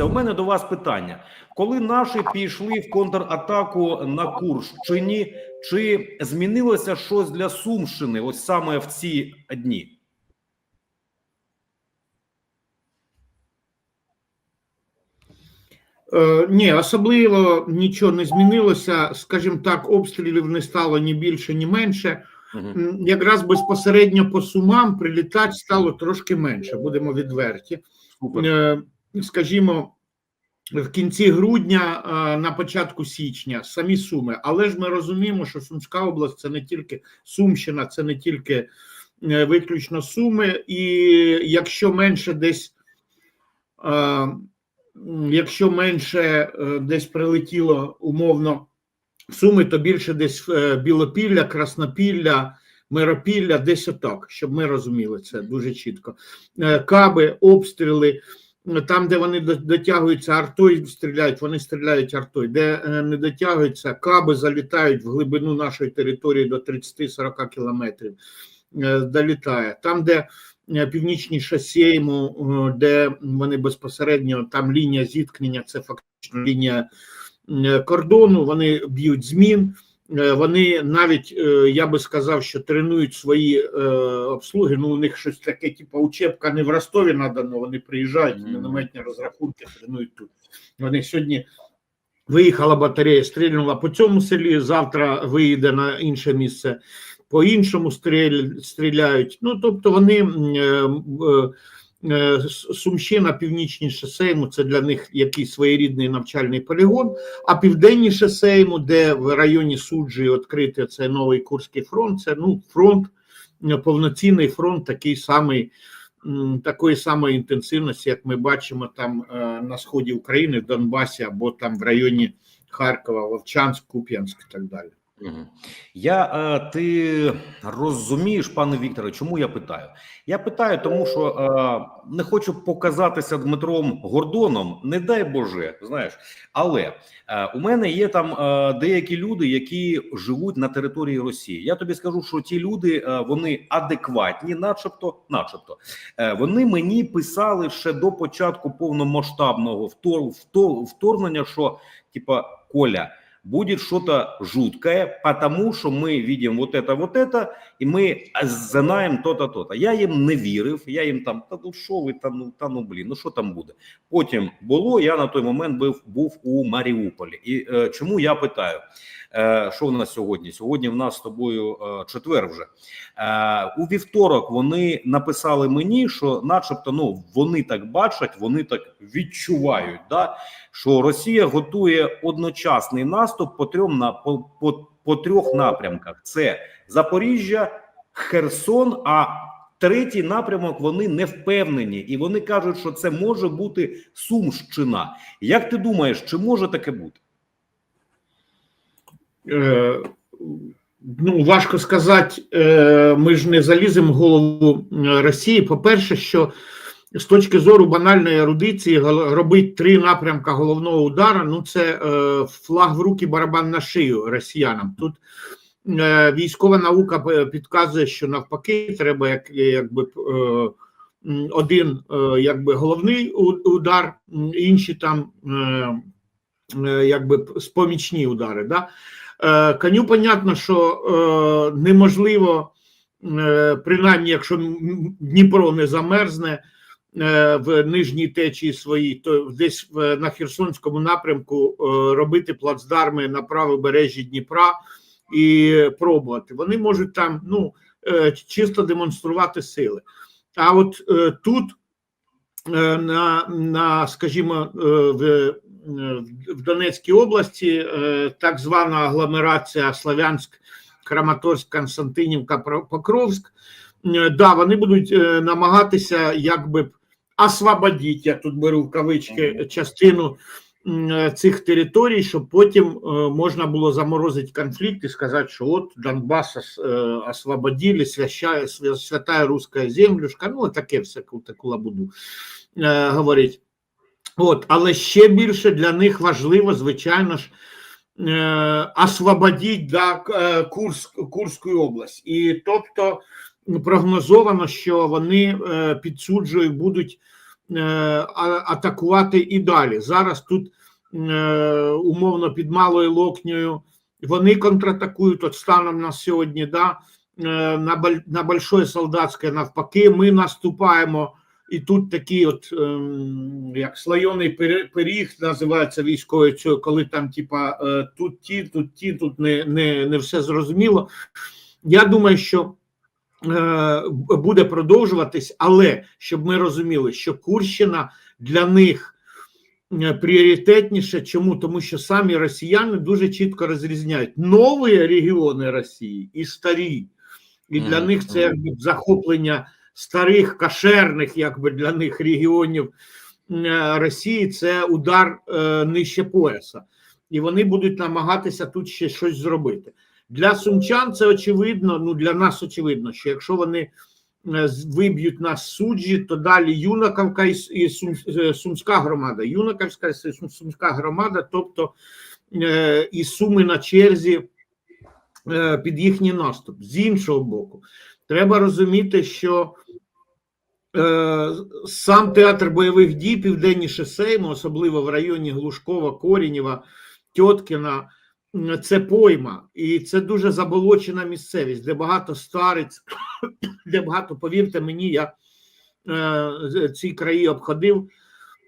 У мене до вас питання: коли наші пішли в контратаку на Курщині, чи змінилося щось для Сумщини, ось саме в ці дні? Е, ні, особливо нічого не змінилося. Скажімо так, обстрілів не стало ні більше, ні менше. М, Якраз безпосередньо по сумам прилітати стало трошки менше, будемо відверті. Супер. Скажімо, в кінці грудня, е, на початку січня, самі суми. Але ж ми розуміємо, що Сумська область це не тільки Сумщина, це не тільки е, виключно суми, і якщо менше десь. е, Якщо менше десь прилетіло умовно суми, то більше десь Білопілля, Краснопілля, Миропілля, десь отак, щоб ми розуміли це дуже чітко. Каби, обстріли, там, де вони до- дотягуються артою, стріляють, вони стріляють артою. Де е, не дотягуються, каби залітають в глибину нашої території до 30-40 кілометрів. е, Долітає. Там, де е, північніше Сейму, де вони безпосередньо там лінія зіткнення, це фактично лінія кордону. Вони б'ють змін. Е, Вони навіть е, я би сказав, що тренують свої е, обслуги. Ну, у них щось таке, типу, учебка не в Ростові надано. Вони приїжджають, Мгм. мінометні розрахунки тренують тут. Вони сьогодні виїхала батарея, стрільнула по цьому селі. Завтра виїде на інше місце. По іншому стріляють. Ну тобто вони Сумщина, північніше Сейму, це для них якийсь своєрідний навчальний полігон. А південніше Сейму, де в районі суджі відкритий цей новий Курський фронт, це ну фронт, е, повноцінний фронт, такий самий. Такої самої інтенсивності, як ми бачимо там е, на сході України, в Донбасі або там в районі Харкова, Вовчанськ, Куп'янськ і так далі. Я е, ти розумієш, пане Вікторе, чому я питаю? Я питаю, тому що е, не хочу показатися Дмитром Гордоном, не дай Боже, знаєш. Але е, у мене є там деякі люди, які живуть на території Росії. Я тобі скажу, що ті люди вони адекватні, начебто, начебто. Вони мені писали ще до початку повномасштабного втор, втор, вторгнення, що типа Коля будет что-то жуткое, потому что мы видим вот это, вот это, і ми знаємо то-то, то-то. Я їм не вірив, я їм там, та ну що ви, та ну, та ну блін, ну що там буде? Потім було, я на той момент був, був у Маріуполі. І е, чому я питаю, е, що в нас сьогодні? Сьогодні в нас з тобою е, четвер вже. Е, у вівторок вони написали мені, що начебто ну, вони так бачать, вони так відчувають, да, що Росія готує одночасний наступ по трьом на по, по, по трьох напрямках: це Запоріжжя, Херсон. А третій напрямок вони не впевнені, і вони кажуть, що це може бути Сумщина. Як ти думаєш, чи може таке бути? Е, ну, важко сказати, е, ми ж не заліземо в голову Росії. По-перше, що з точки зору банальної ерудиції робить три напрямка головного удара. Ну, це е, флаг в руки, барабан на шию росіянам. Тут е, військова наука підказує, що навпаки, треба як, якби. Е, один е, якби головний удар, інші там е, е, якби спомічні удари. Да? Е, Коню понятно, що е, неможливо, е, принаймні, якщо Дніпро не замерзне е, в нижній течії своїй, то десь на Херсонському напрямку е, робити плацдарми на правобережжі Дніпра і пробувати. Вони можуть там ну, е, чисто демонструвати сили. А от е, тут е, на, на скажімо, е, в, е, в Донецькій області е, так звана агломерація Славянськ, Краматорськ, Константинівка, Покровськ. Е, Да, вони будуть е, намагатися якби б освободити, я тут беру в кавички частину е, цих територій, щоб потім е, можна було заморозити конфлікт і сказати, що от Донбас е, освободили, свяща, свя- святая руська землюшка, ну таке все таку лабуду говорить. От, але ще більше для них важливо, звичайно ж, е, освободити да, е, Курську область. І тобто прогнозовано, що вони е, підсуджують, будуть атакувати і далі. Зараз тут е, умовно під Малою Локнею вони контратакують от станом на сьогодні, да, е, на, на Большое Солдатське навпаки, ми наступаємо. І тут такий, от ем, як слойоний пиріг називається військовою, коли там, типа, е, тут ті, тут ті, тут не, не, не все зрозуміло. Я думаю, що е, буде продовжуватись, але щоб ми розуміли, що Курщина для них е, пріоритетніше. Чому? Тому що самі росіяни дуже чітко розрізняють нові регіони Росії і старі. І для них це якби захоплення старих кашерних, якби для них регіонів е, Росії, це удар е, нижче пояса. І вони будуть намагатися тут ще щось зробити. Для сумчан це очевидно. Ну для нас очевидно, що якщо вони е, виб'ють нас суджі, то далі Юнаковка і, е, Сумська громада. Юнаковська і Сумська громада, тобто е, і Суми на черзі під їхній наступ. З іншого боку, треба розуміти, що сам театр бойових дій, південніше Сейму, особливо в районі Глушкова, Корінєва, Тьоткіна, це пойма, і це дуже заболочена місцевість, де багато стариць, де багато, повірте мені, я е, ці краї обходив.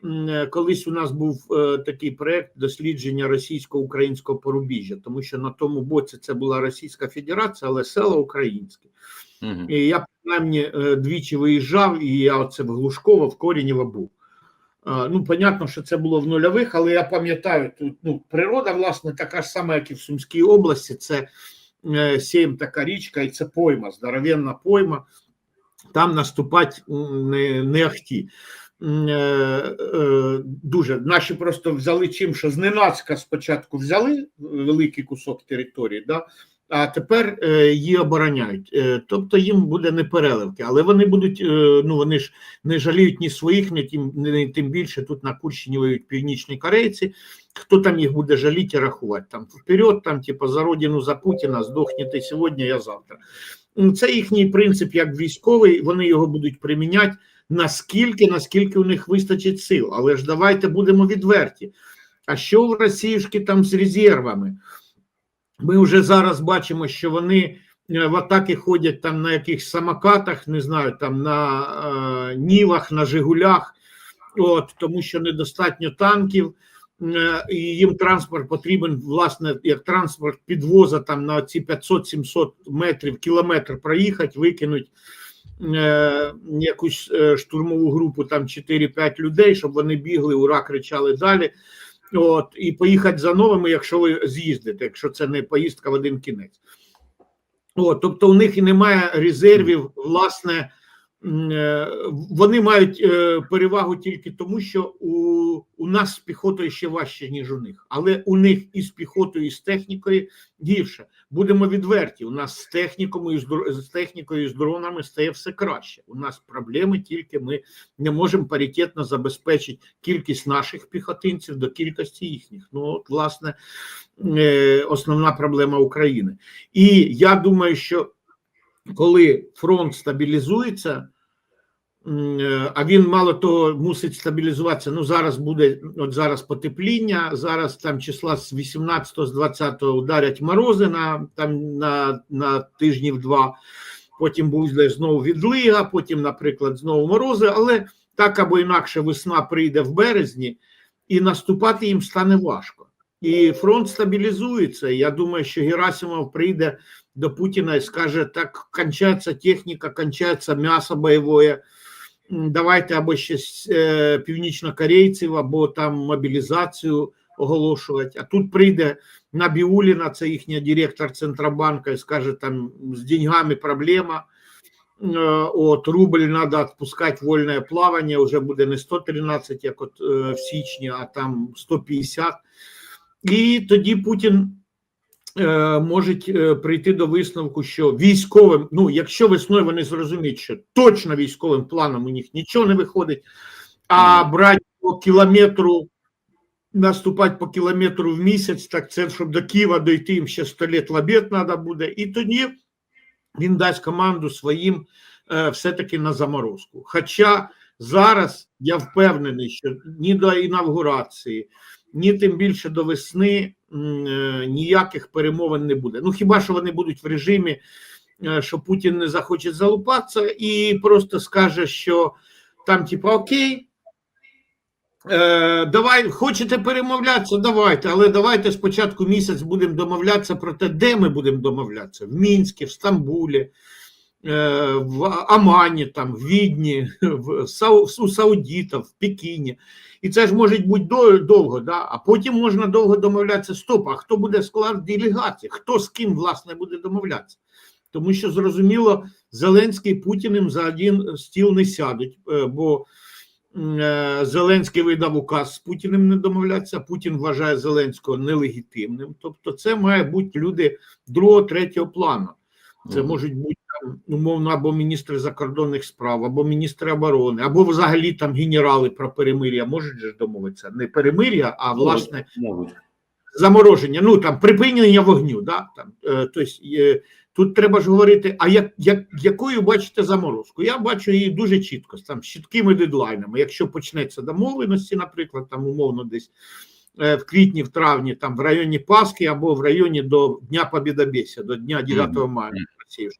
Е, Колись у нас був е, такий проект дослідження російсько-українського порубіжжя, тому що на тому боці це була Російська Федерація, але села українське. Мгм. І я принаймні двічі виїжджав, і я оце в Глушково, в Корінєво був. Ну, понятно, що це було в нульових, але я пам'ятаю, тут ну, природа, власне, така ж сама, як і в Сумській області. Це е, сім така річка, і це пойма, здоровенна пойма. Там наступати не, не ахті. Е, е, Дуже наші просто взяли чим, що зненацька спочатку взяли великий кусок території, да, а тепер е, її обороняють. Е, тобто їм буде не переливки, але вони будуть, е, ну вони ж не жаліють ні своїх, ні тим, ні, тим більше тут на Курщині воюють північні корейці. Хто там їх буде жаліти і рахувати? Там вперед, там, типу, за родину, за Путіна, здохнете сьогодні, я завтра. Це їхній принцип як військовий, вони його будуть приміняти наскільки, наскільки у них вистачить сил. Але ж давайте будемо відверті. А що в Росіюшки там з резервами? Ми вже зараз бачимо, що вони е, в атаки ходять там на якихось самокатах, не знаю, там на е, Нівах, на Жигулях, от, тому що недостатньо танків, е, і їм транспорт потрібен, власне, як транспорт підвоза там на ці 500-700 метрів, кілометр проїхати, викинуть е, якусь е, штурмову групу, там 4-5 людей, щоб вони бігли, ура, кричали далі. От, і поїхати за новими, якщо ви з'їздите, якщо це не поїздка в один кінець. От, тобто у них і немає резервів, власне, е, вони мають е, перевагу тільки тому, що у, у нас з піхотою ще важче, ніж у них. Але у них і з піхотою, і з технікою гірше. Будемо відверті. У нас з технікою, з, технікою, з дронами стає все краще. У нас проблеми тільки ми не можемо паритетно забезпечити кількість наших піхотинців до кількості їхніх. Ну, от, власне, е, основна проблема України. І я думаю, що коли фронт стабілізується, а він мало того мусить стабілізуватися. Ну зараз буде от зараз потепління. Зараз там числа з 18 з 20 ударять морози на там на, на тижнів два. Потім буде знову відлига, потім, наприклад, знову морози. Але так або інакше весна прийде в березні, і наступати їм стане важко. І фронт стабілізується. Я думаю, що Герасимов прийде до Путіна і скаже: так кончається техніка, кончається м'ясо бойове. Давайте або ще е, північнокорейців, або там мобілізацію оголошувати. А тут прийде Набіуліна, це їхня директор Центробанка, і скаже, там з деньгами проблема. Е, От рубль треба відпускати вольне плавання, вже буде не 113, як от е, в січні, а там 150. І тоді Путін е, може е, прийти до висновку, що військовим, ну якщо весною вони зрозуміють, що точно військовим планом у них нічого не виходить, а брати по кілометру, наступати по кілометру в місяць, так це щоб до Києва дойти їм ще 100 літ обід треба буде. І тоді він дасть команду своїм е, все-таки на заморозку. Хоча Зараз я впевнений, що ні до інавгурації, ні тим більше до весни е, ніяких перемовин не буде. Ну хіба що вони будуть в режимі, е, що Путін не захоче залупатися і просто скаже, що там, типу, окей. Е, давай, хочете перемовлятися, давайте, але давайте спочатку місяць будемо домовлятися про те, де ми будемо домовлятися: в Мінську, в Стамбулі, в Амані, там, в Відні, в у Саудітів, в Пекіні. І це ж може бути довго, да? а потім можна довго домовлятися. Стоп, а хто буде склад делегації? Хто з ким, власне, буде домовлятися? Тому що зрозуміло, Зеленський і Путіним за один стіл не сядуть, е, бо е, Зеленський видав указ з Путіним не домовлятися. Путін вважає Зеленського нелегітимним. Тобто, це має бути люди другого, третього плану. Це можуть бути там, умовно або міністри закордонних справ, або міністри оборони, або взагалі там генерали про перемир'я можуть же ж домовитися. Не перемир'я, а власне Можуть. замороження, ну там припинення вогню. Да? Там, е, тобто, е, тут треба ж говорити, а як, як, якою бачите заморозку? Я бачу її дуже чітко, там, з чіткими дедлайнами. Якщо почнеться домовленості, наприклад, там умовно десь е, в квітні, в травні, там в районі Пасхи або в районі до Дня Побєдобєсія, до Дня 9 мая. Росії.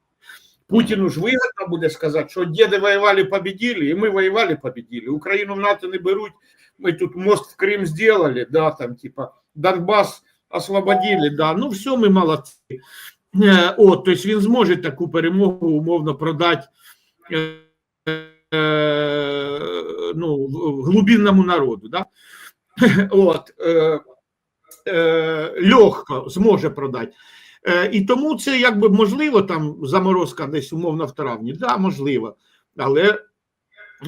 Путіну ж вигідно буде сказати, що діди воювали, победили, і ми воювали, победили. Україну в НАТО не беруть. Ми тут мост в Крим зробили, да, там, типа, Донбас освободили, да, ну все, ми молодці. Е, От, тобто він зможе таку перемогу умовно продати е, е, ну, глубинному народу. Да? От, е, е, легко зможе продати. Е, і тому це якби можливо там заморозка десь умовно в травні. Да, можливо. Але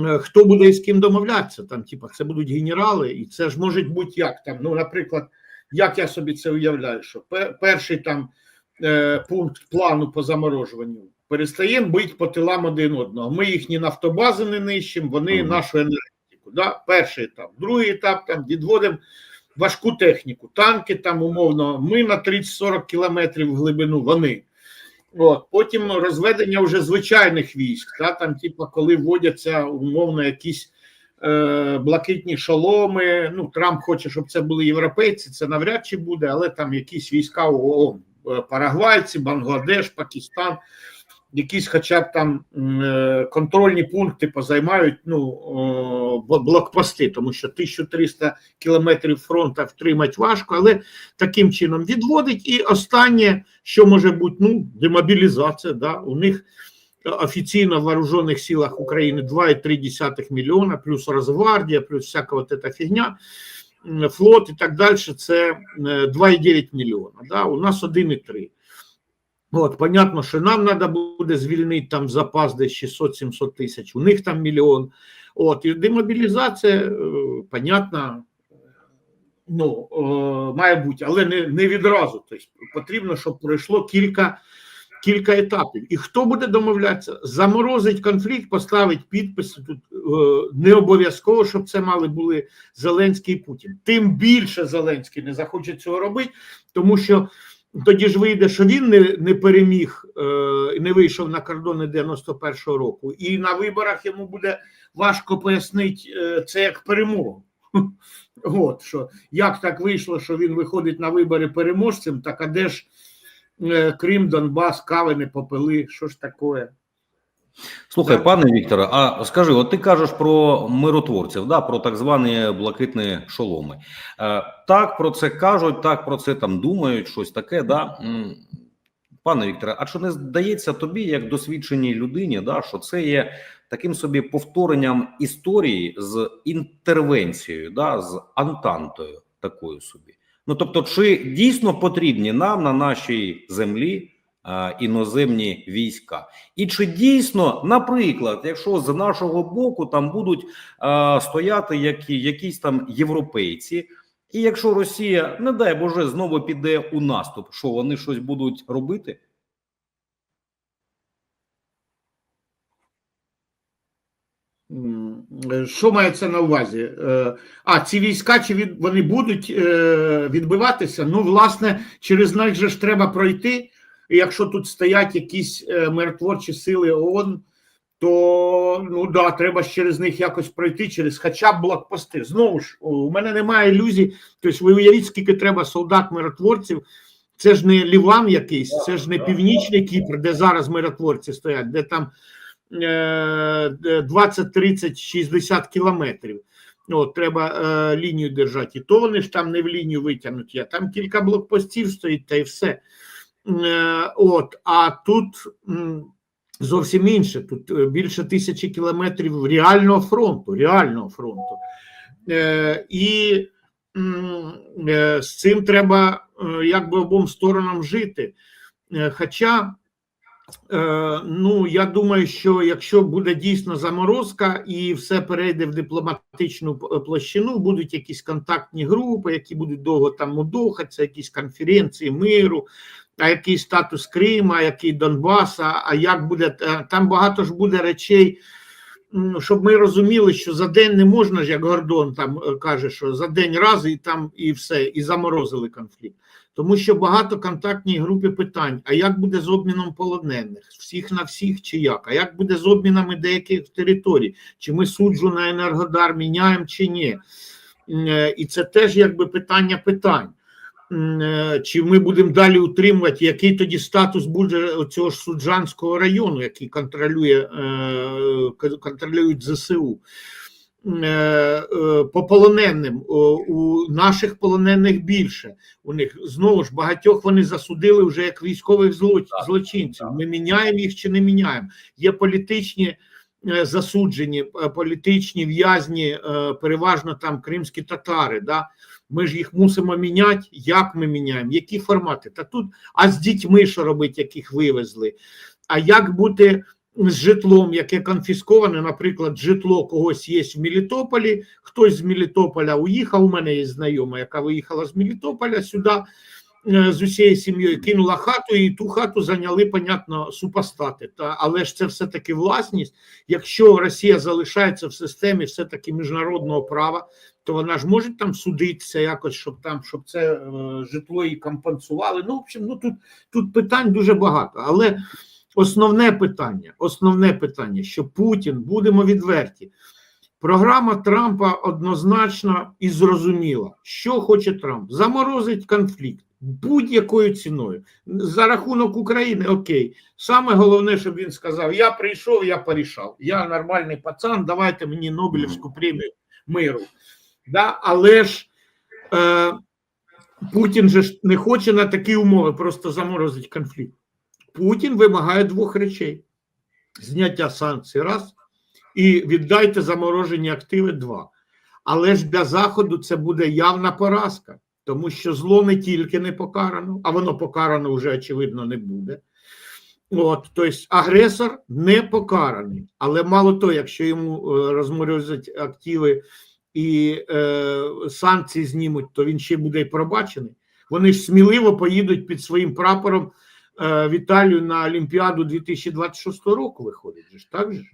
е, хто буде з ким домовлятися? Там, типа, це будуть генерали, і це ж може бути як там. Ну, наприклад, як я собі це уявляю, що перший там е, пункт плану по заморожуванню перестаємо бити по тилам один одного. Ми їхні нафтобази не нищимо, вони нашу енергетику. Да? Перший етап, другий етап там відводимо важку техніку, танки там умовно. Ми на 30-40 кілометрів в глибину, вони. От, потім розведення вже звичайних військ, та, там, типу, коли вводяться умовно якісь е, блакитні шоломи. Ну, Трамп хоче, щоб це були європейці, це навряд чи буде, але там якісь війська ООН, е, Парагвайці, Бангладеш, Пакистан, якісь хоча б там е, контрольні пункти позаймають ну, блокпости, тому що 1300 кілометрів фронту втримати важко, але таким чином відводить. І останнє, що може бути, ну, демобілізація. Да? У них офіційно в вооружених силах України 2,3 мільйона, плюс Росгвардія, плюс всяка вот эта фігня, флот і так далі, це е, 2,9 мільйона. Да? У нас 1,3. От, понятно, що нам треба буде звільнити там запас десь 600-700 тисяч, у них там мільйон. От, і демобілізація, е, понятно, ну, е, має бути, але не, не відразу. Тобто потрібно, щоб пройшло кілька, кілька етапів. І хто буде домовлятися? Заморозить конфлікт, поставить підпис. Тут е, не обов'язково, щоб це мали були Зеленський і Путін. Тим більше Зеленський не захоче цього робити, тому що тоді ж вийде, що він не, не переміг, е, не вийшов на кордони 91-го року, і на виборах йому буде важко пояснити е, це як перемогу. От що як так вийшло, що він виходить на вибори переможцем, так а де ж е, Крим, Донбас, кавини попили? Що ж таке? Слухай, пане Вікторе, а скажи, от ти кажеш про миротворців, да, про так звані блакитні шоломи. Е, так про це кажуть, так про це там думають, щось таке. Да? Пане Вікторе, а чи не здається тобі, як досвідченій людині, да, що це є таким собі повторенням історії з інтервенцією, да, з антантою такою собі? Ну тобто, чи дійсно потрібні нам на нашій землі іноземні війська? І чи дійсно, наприклад, якщо з нашого боку там будуть е, стояти які, якісь там європейці, і якщо Росія, не дай Боже, знову піде у наступ, що вони щось будуть робити? Е, Що мається на увазі? Е, А ці війська чи від вони будуть е, відбиватися? Ну, власне, через них же ж треба пройти. І якщо тут стоять якісь е, миротворчі сили ООН, то ну да, треба ж через них якось пройти, через хоча б блокпости. Знову ж, у мене немає ілюзій. Тобто, ви уявіть, скільки треба солдат миротворців. Це ж не Ліван якийсь, це ж не Північний Кіпр, де зараз миротворці стоять, де там е, 20, 30, 60 кілометрів. От, треба е, лінію держати. І то вони ж там не в лінію витягнуті, а там кілька блокпостів стоїть, та й все. Е, от, а тут зовсім інше. Тут е, більше тисячі кілометрів реального фронту. Реального фронту. Е, і з цим треба якби обом сторонам жити. Хоча, ну я думаю, що якщо буде дійсно заморозка і все перейде в дипломатичну площину, будуть якісь контактні групи, які будуть довго там мудохатися, якісь конференції миру, а який статус Крима, який Донбаса, а як буде е, там багато ж буде речей. Щоб ми розуміли, що за день не можна ж, як Гордон там е, каже, що за день раз і там і все, і заморозили конфлікт. Тому що багато контактній групи питань: а як буде з обміном полонених? Всіх на всіх чи як? А як буде з обмінами деяких територій? Чи ми суджу на Енергодар міняємо чи ні? Е, І це теж якби питання питань. Е, Чи ми будемо далі утримувати, який тоді статус буде цього ж суджанського району, який контролює е, контролюють ЗСУ? Е, По полоненим у наших полонених більше. У них знову ж багатьох вони засудили вже як військових злочинців. Ми міняємо їх чи не міняємо. Є політичні засуджені, політичні в'язні, переважно там кримські татари. Да? Ми ж їх мусимо міняти. Як ми міняємо? Які формати? Та тут, а з дітьми що робити, яких вивезли? А як бути з житлом, яке конфісковане, наприклад, житло когось є в Мелітополі, хтось з Мелітополя уїхав. У мене є знайома, яка виїхала з Мелітополя сюди з усією сім'єю, кинула хату, і ту хату зайняли, понятно, супостати. Та, але ж це все-таки власність. Якщо Росія залишається в системі все-таки міжнародного права, то вона ж може там судитися якось, щоб там щоб це е, житло їй компенсували. Ну, в общем, ну тут, тут питань дуже багато. Але основне питання, основне питання, що Путін, будемо відверті. Програма Трампа однозначна і зрозуміла, що хоче Трамп заморозить конфлікт будь-якою ціною за рахунок України. Окей, саме головне, щоб він сказав: Я прийшов, я порішав. Я нормальний пацан. Давайте мені Нобелівську премію миру. Да? Але ж е, Путін же ж не хоче на такі умови просто заморозити конфлікт. Путін вимагає двох речей: зняття санкцій раз і віддайте заморожені активи два. Але ж для Заходу це буде явна поразка, тому що зло не тільки не покарано, а воно покарано вже очевидно не буде. От, тобто агресор не покараний, але мало того, якщо йому е, розморозять активи і е, санкції знімуть, то він ще буде й пробачений. Вони ж сміливо поїдуть під своїм прапором е, в Італію на Олімпіаду 2026 року. Виходить, ж так же?